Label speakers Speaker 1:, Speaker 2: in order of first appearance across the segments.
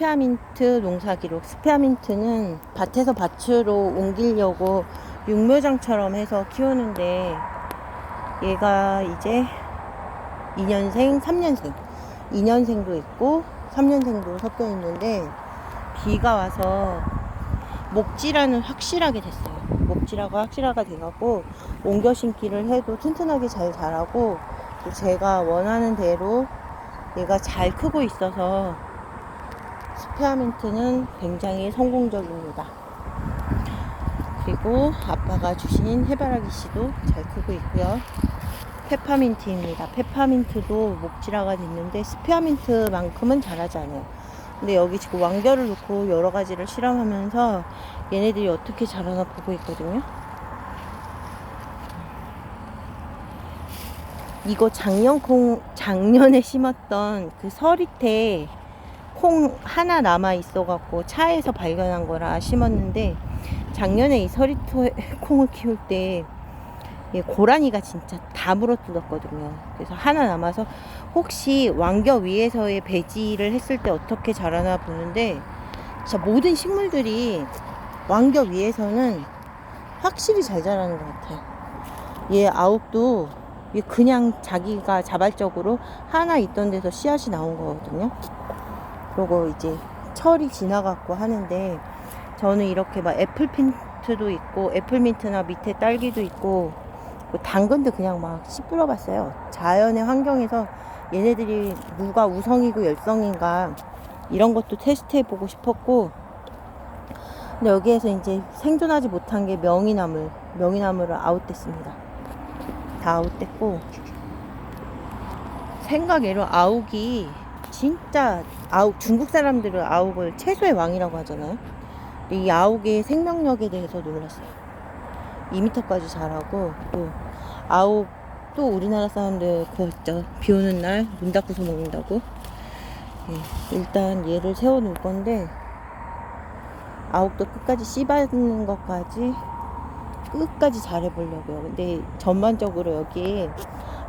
Speaker 1: 스페아민트 농사 기록. 스페아민트는 밭에서 밭으로 옮기려고 육묘장처럼 해서 키우는데 얘가 이제 2년생, 3년생. 2년생도 있고 3년생도 섞여 있는데 비가 와서 목질화는 확실하게 됐어요. 목질화가 확실하게 돼갖고 옮겨 심기를 해도 튼튼하게 잘 자라고 또 제가 원하는 대로 얘가 잘 크고 있어서 스페아민트는 굉장히 성공적입니다. 그리고 아빠가 주신 해바라기 씨도 잘 크고 있고요. 페퍼민트입니다. 페퍼민트도 목질화가 됐는데 스페아민트만큼은 자라지 않아요. 근데 여기 지금 왕겨를 놓고 여러 가지를 실험하면서 얘네들이 어떻게 자라나 보고 있거든요. 이거 작년 콩, 작년에 심었던 그 서리태 콩 하나 남아 있어갖고 차에서 발견한 거라 심었는데 작년에 이 서리태 콩을 키울 때 예, 고라니가 진짜 다 물어뜯었거든요. 그래서 하나 남아서 혹시 왕겨 위에서의 배지를 했을 때 어떻게 자라나 보는데 진짜 모든 식물들이 왕겨 위에서는 확실히 잘 자라는 것 같아요. 얘 아욱도 얘 그냥 자기가 자발적으로 하나 있던 데서 씨앗이 나온 거거든요. 그리고 이제 철이 지나갔고 하는데 저는 이렇게 막 애플민트도 있고 애플민트나 밑에 딸기도 있고 뭐 당근도 그냥 막 씨뿌려 봤어요. 자연의 환경에서 얘네들이 누가 우성이고 열성인가 이런 것도 테스트해 보고 싶었고 근데 여기에서 이제 생존하지 못한 게 명이나물 명이나물을 아웃됐습니다. 다 아웃됐고 생각외로 아욱이 진짜 아욱 중국 사람들은 아욱을 채소의 왕이라고 하잖아요. 이 아욱의 생명력에 대해서 놀랐어요. 2m까지 자라고 또 아욱 또 우리나라 사람들 그거 있죠. 비 오는 날문 닫고서 먹는다고. 예, 일단 얘를 세워 놓을 건데 아욱도 끝까지 씹어는 것까지 끝까지 잘해 보려고요. 근데 전반적으로 여기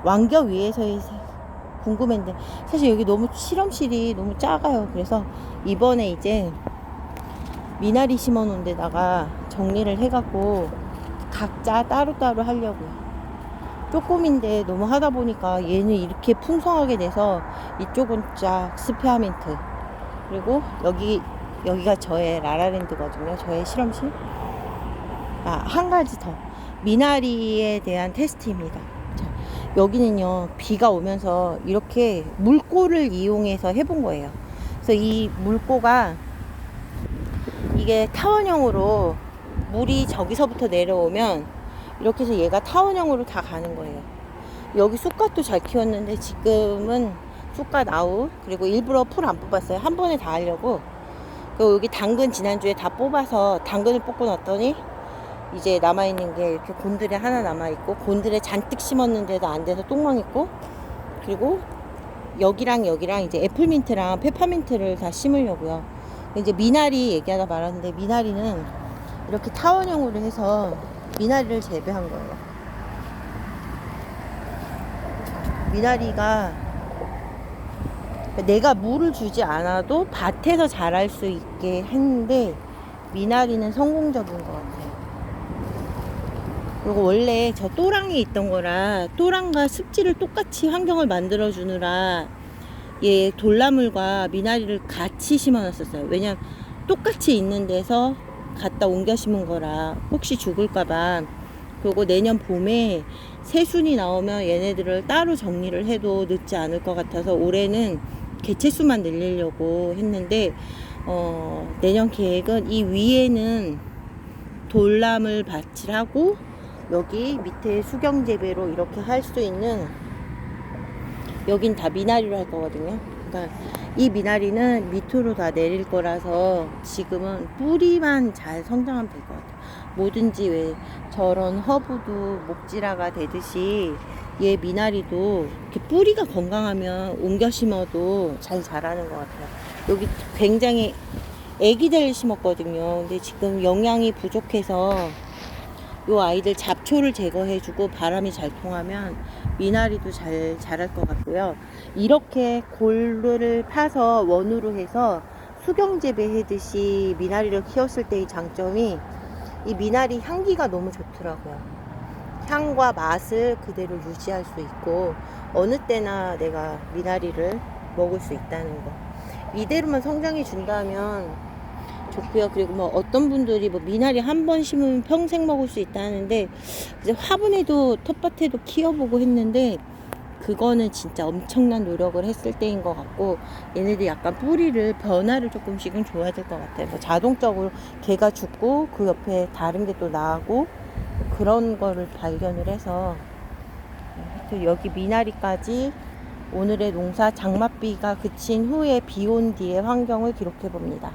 Speaker 1: 왕겨 위에서의 궁금했는데 사실 여기 너무 실험실이 너무 작아요. 그래서 이번에 이제 미나리 심어 놓은 데다가 정리를 해갖고 각자 따로따로 하려고요. 조금인데 너무 하다 보니까 얘는 이렇게 풍성하게 돼서 이쪽은 쫙 스페아민트 그리고 여기 여기가 저의 라라랜드거든요. 저의 실험실. 아, 한 가지 더. 미나리에 대한 테스트입니다. 자, 여기는요, 비가 오면서 이렇게 물꼬를 이용해서 해본 거예요. 그래서 이 물꼬가 이게 타원형으로 물이 저기서부터 내려오면 이렇게 해서 얘가 타원형으로 다 가는 거예요. 여기 쑥갓도 잘 키웠는데 지금은 쑥갓 아웃 그리고 일부러 풀 안 뽑았어요. 한 번에 다 하려고. 그리고 여기 당근 지난주에 다 뽑아서 당근을 뽑고 놨더니 이제 남아있는 게 이렇게 곤드레 하나 남아있고 곤드레 잔뜩 심었는데도 안 돼서 똥망있고 그리고 여기랑 여기랑 이제 애플민트랑 페퍼민트를 다 심으려고요. 이제 미나리 얘기하다 말았는데 미나리는 이렇게 타원형으로 해서 미나리를 재배한 거예요. 미나리가 내가 물을 주지 않아도 밭에서 자랄 수 있게 했는데 미나리는 성공적인 것 같아요. 그리고 원래 저 또랑에 있던 거라 또랑과 습지를 똑같이 환경을 만들어 주느라 얘 돌나물과 미나리를 같이 심어 놨었어요. 왜냐면 똑같이 있는 데서 갖다 옮겨 심은 거라 혹시 죽을까봐 그리고 내년 봄에 새순이 나오면 얘네들을 따로 정리를 해도 늦지 않을 것 같아서 올해는 개체수만 늘리려고 했는데 어, 내년 계획은 이 위에는 돌나물 밭을 하고 여기 밑에 수경 재배로 이렇게 할 수 있는 여긴 다 미나리로 할 거거든요. 그러니까 이 미나리는 밑으로 다 내릴 거라서 지금은 뿌리만 잘 성장하면 될 것 같아요. 뭐든지 왜 저런 허브도 목질화가 되듯이 얘 미나리도 이렇게 뿌리가 건강하면 옮겨 심어도 잘 자라는 것 같아요. 여기 굉장히 애기들 심었거든요. 근데 지금 영양이 부족해서 요 아이들 잡초를 제거해주고 바람이 잘 통하면 미나리도 잘 자랄 것 같고요. 이렇게 골을 파서 원으로 해서 수경 재배하듯이 미나리를 키웠을 때의 장점이 이 미나리 향기가 너무 좋더라고요. 향과 맛을 그대로 유지할 수 있고 어느 때나 내가 미나리를 먹을 수 있다는 거. 이대로만 성장해 준다면 좋고요. 그리고 뭐 어떤 분들이 뭐 미나리 한 번 심으면 평생 먹을 수 있다 하는데 이제 화분에도 텃밭에도 키워보고 했는데 그거는 진짜 엄청난 노력을 했을 때인 것 같고 얘네들 약간 뿌리를 변화를 조금씩은 줘야 될 것 같아요. 뭐 자동적으로 개가 죽고 그 옆에 다른 게 또 나고 그런 거를 발견을 해서 하여튼 여기 미나리까지 오늘의 농사 장맛비가 그친 후에 비 온 뒤의 환경을 기록해 봅니다.